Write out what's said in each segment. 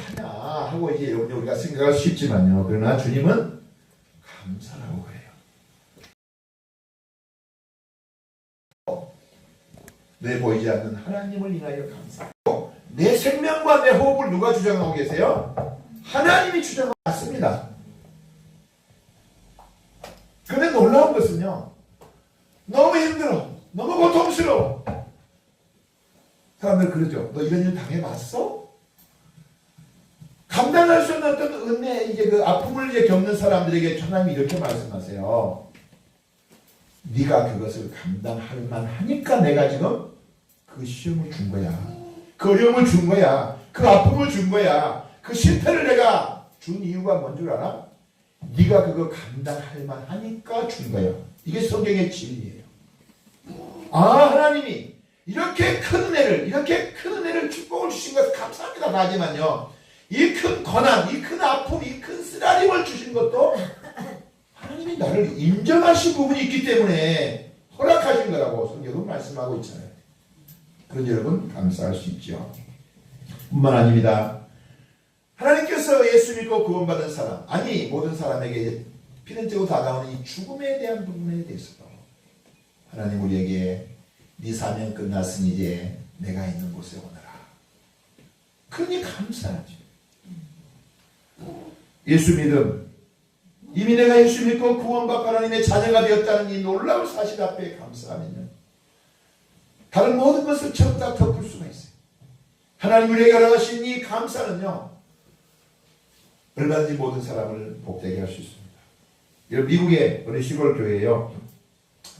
하냐 하고 이제 우리가 생각할 수 있지만요. 그러나 주님은 감사라고 그래요. 내 보이지 않는 하나님을 인하여 감사하고 내 생명과 내 호흡을 누가 주장하고 계세요? 하나님이 주장하고 맞습니다. 근데 놀라운 것은요. 너무 힘들어. 너무 고통스러워. 사람들 그러죠. 너 이런 일 당해봤어? 감당할 수 없는 어떤 은혜, 이제 그 아픔을 이제 겪는 사람들에게 하나님이 이렇게 말씀하세요. 네가 그것을 감당할 만하니까 내가 지금 그 시험을 준 거야. 그 어려움을 준 거야. 그 아픔을 준 거야. 그 실패를 내가 준 이유가 뭔 줄 알아? 네가 그거 감당할 만하니까 준 거야. 이게 성경의 진리예요. 아 하나님이 이렇게 큰 은혜를 이렇게 큰 은혜를 축복을 주신 것 감사합니다. 하지만요. 이 큰 고난, 이 큰 아픔, 이 큰 쓰라림을 주신 것도 하나님이 나를 인정하신 부분이 있기 때문에 허락하신 거라고 성경은 말씀하고 있잖아요. 그런 여러분 감사할 수 있죠. 뿐만 아닙니다. 하나님께서 예수 믿고 구원받은 사람, 아니 모든 사람에게 필연적으로 다가오는 이 죽음에 대한 부분에 대해서도 하나님 우리에게 네 사명 끝났으니 이제 내가 있는 곳에 오너라. 그러니 감사하죠. 예수 믿음, 이미 내가 예수 믿고 구원받고 하나님의 자녀가 되었다는 이 놀라운 사실 앞에 감사하면요. 다른 모든 것을 전부 다 덮을 수가 있어요. 하나님 우리에게 허락하신 이 감사는요. 얼마든지 모든 사람을 복되게 할 수 있습니다. 미국의 어느 시골 교회에요.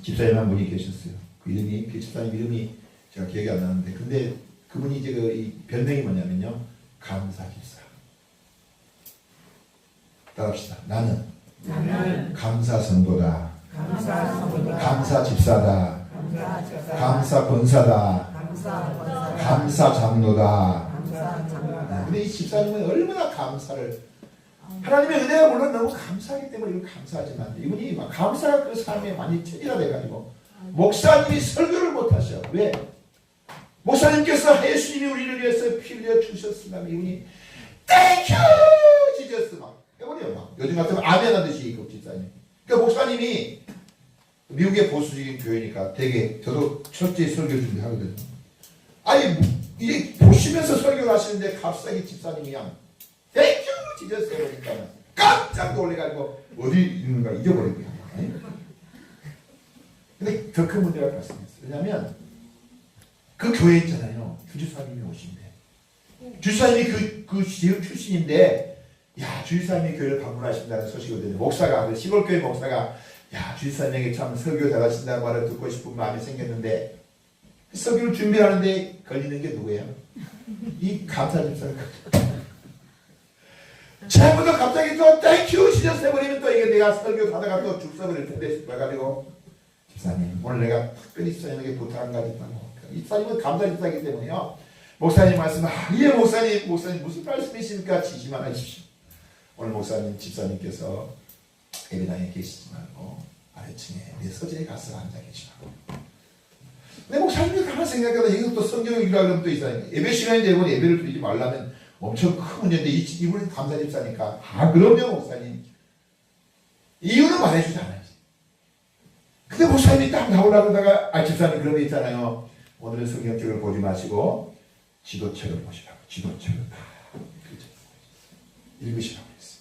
집사님 한 분이 계셨어요. 그 이름이 그 집사님 이름이 제가 기억이 안 나는데 근데 그분이 이제 그이 별명이 뭐냐면요. 감사 집사. 따라합시다. 나는 나는 감사 성도다. 감사 성도다. 감사 집사다. 감사 집사. 감사 권사다. 감사 권사. 감사 장로다. 감사 장로다. 근데 이 집사님은 얼마나 감사를 하나님의 은혜가 물론 너무 감사하기 때문에 이걸 감사하지만 이분이 막 감사가 그 삶에 많이 체질화 돼가지고 목사님이 설교를 못하셔. 왜? 목사님께서 예수님이 우리를 위해서 피 흘려 주셨으면 이분이 땡큐 지저스 막 해버려요. 막 요즘 같으면 아멘 하듯이 그 집사님. 그러니까 목사님이 미국의 보수적인 교회니까 되게 저도 철저히 설교 준비하거든요. 아니 뭐, 이게 보시면서 설교를 하시는데 갑자기 집사님이 그냥 땡큐 지저스 해버리니까 깜짝 놀래가지고 어디 있는가 잊어버리고요. 근데 더 큰 문제가 발생했어요. 왜냐하면 그 교회 있잖아요. 주지사님이 오신대. 주지사님이 그, 그 지역 출신인데, 야, 주지사님이 교회를 방문하신다는 듣는 목사가, 그 시골교회 목사가, 야, 주지사님에게 참 설교 잘하신다는 말을 듣고 싶은 마음이 생겼는데, 설교를 준비하는데 걸리는 게 누구예요? 이 감사 집사가. 처음부터 갑자기 또 땡큐 시저스 해버리면 또 이게 내가 설교 가다가 또줄 서버릴 텐데 싶어가지고 집사님 오늘 내가 특별히 집사님에게 부탁 한 가지 있다고. 집사님은 감사 집사이기 때문에요. 목사님 말씀 아예 목사님 목사님 무슨 말씀이십니까? 지시만 하십시오 오늘 목사님 집사님께서 예배당에 계시지 말고 아래층에 내 서재에 가서 앉아 계시라고. 근데 목사님이 가만 생각하다 이것도 성경이라 그러면 또 있어요 예배 시간이 되고 예배를 드리지 말라면 엄청 큰 문제인데 이- 이분이 감사 집사니까. 아 그럼요 목사님. 이유는 말해주지 않아요 근데 목사님이 딱 나오려고 하다가 아 집사님 그런 게 있잖아요. 오늘은 성경책을 보지 마시고 지도책을 보시라고 지도책을. 다 읽으시라고 했어요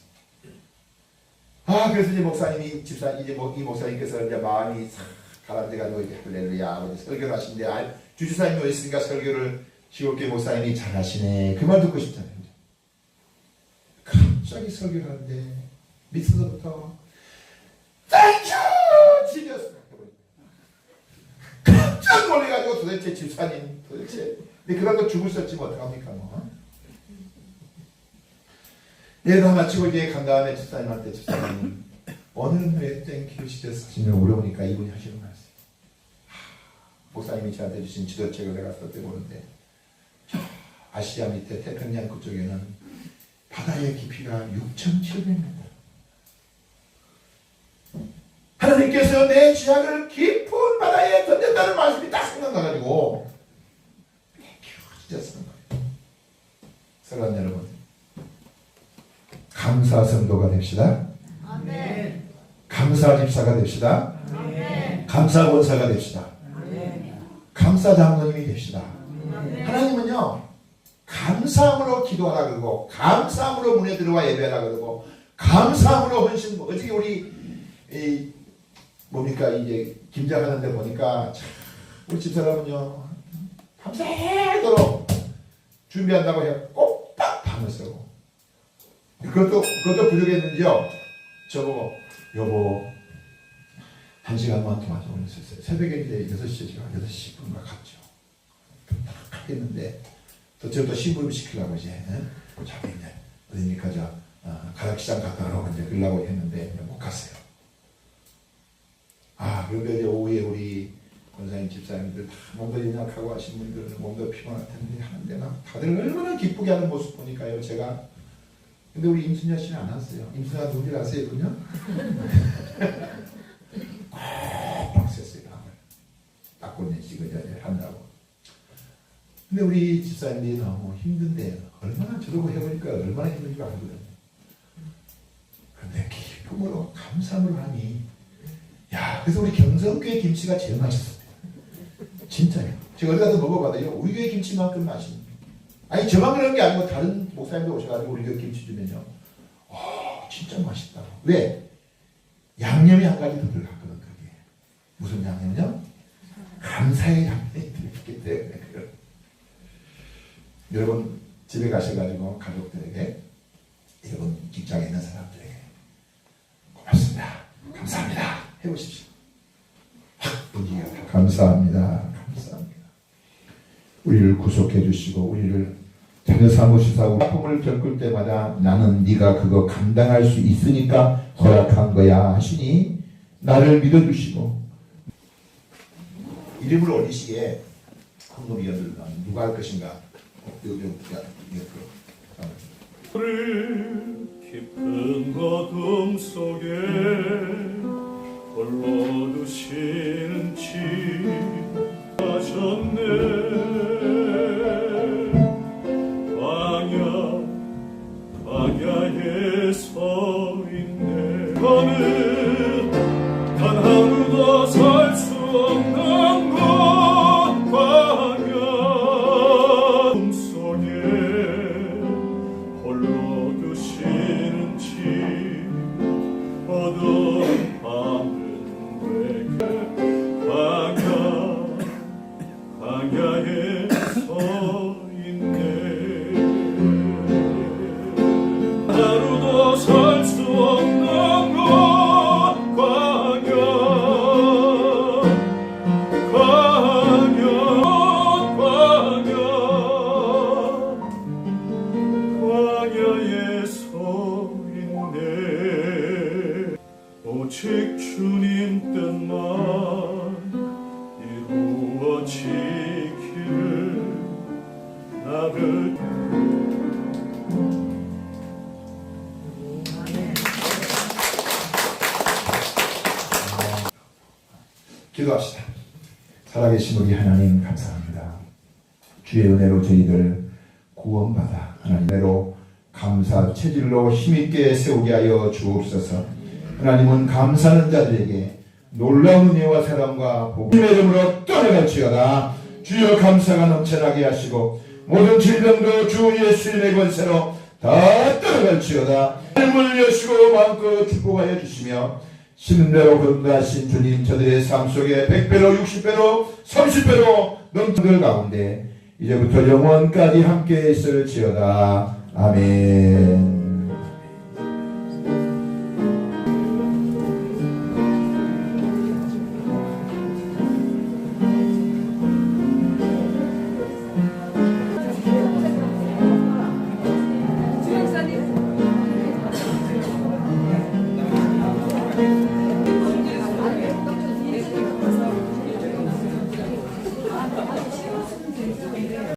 아 그래서 이제 목사님이 집사 이제 뭐, 이 목사님께서 이제 마음이 싹 가라앉아가지고 이제 할렐루야 아버지 설교를 하신데 아 주지사님이 어디 있으니까 설교를 시골교회 목사님이 잘하시네. 그 말 듣고 싶잖아요. 갑자기 설교를 하는데 밑에서부터 땡큐 지렸어 깜짝 놀래가지고 도대체 집사님 도대체. 근데 그런 거 죽을 수 없지 뭐 어떡합니까 뭐 네, 다 마치고 이제 간 다음에 집사님한테 집사님 땡큐 지렸어 하시면 물어보니까 이분이 하시는 말씀 하, 목사님이 저한테 주신 지도책을 내가 썼대 보는데 아시아 밑에 태평양 그쪽에는 바다의 깊이가 6,700m. 하나님께서 내 지향을 깊은 바다에 던졌다는 말씀이 딱 생각나가지고 쓰는 거예요. 사랑하는 여러분, 감사 성도가 됩시다. 아멘. 감사 집사가 됩시다. 아멘. 감사 권사가 됩시다. 아멘. 감사 장로님이 됩시다. 아멘. 하나님은요 감사함으로 기도하라 그러고 감사함으로 문에 들어와 예배하라 그러고 감사함으로 헌신 어떻게 우리 이 뭡니까 이제 김장하는데 보니까 참 우리 집사람은요 밤새도록 준비한다고 해 꼬박 밤을 쓰고 그것도 그것도 부족했는지요 저보고 여보 한 시간만 도와줘 그랬어요 새벽에 이제 6시에 제가 6시 10분가 갔죠 딱 했는데 또 저도 심부름 시키려고 이제 예? 자기 이제 어디니까 저 어, 가락시장 갔다 오라고 이제 그러려고 했는데 못 갔어요. 아 그런데 이제 오후에 우리 권사님 집사님들 다 몸도 연약하고 하신 분들은 몸도 피곤할 텐데 하는데 막 다들 얼마나 기쁘게 하는 모습 보니까요 제가 근데 우리 임순자 씨는 안 왔어요. 임순자 누군지 아세요 그냥? 빡 셌어요 밤을 닦고는 이제 한다고. 근데 우리 집사님들이 너무 힘든데 얼마나 저러고 해보니까 얼마나 힘든지 알거든요. 근데 기쁨으로 감사함으로 하니 야 그래서 우리 경성교회 김치가 제일 맛있습니다. 진짜요. 제가 어디 가서 먹어봐도요 우리 교회 김치만큼 맛있는 아니 저만 그런 게 아니고 다른 목사님들 오셔가지고 우리 교회 김치 주면요 와 진짜 맛있다. 왜? 양념이 한 가지 더 들어갔거든 그게. 무슨 양념이요? 감사의 양념이 들어있기 때문에 그래요. 여러분 집에 가셔가지고 가족들에게 여러분 직장에 있는 사람들에게 고맙습니다. 감사합니다. 해보십시오. 확 분위기가 다 감사합니다. 감사합니다. 우리를 구속해 주시고 우리를 자녀 삼으시사고 아픔을 겪을 때마다 나는 네가 그거 감당할 수 있으니까 허락한 거야 하시니 나를 믿어주시고. 이름을 올리시기에 한국위원들 누가 할 것인가? 요, 요, 야, 요, 를 기도합시다. 살아계신 우리 하나님 감사합니다. 주의 은혜로 저희들 구원받아 하나님 은혜로 감사 체질로 힘있게 세우게 하여 주옵소서. 하나님은 감사하는 자들에게 놀라운 은혜와 사랑과 복음의 이름으로 떠나갈지어다. 주여 감사가 넘쳐나게 하시고 모든 질병도 주 예수님의 권세로 다 떠나갈지어다. 하나님을 여시고 마음껏 축복하여 주시며 신대로 건강하신 주님 저들의 삶 속에 100배로 60배로 30배로 넘치는 가운데 이제부터 영원까지 함께 있을 지어다. 아멘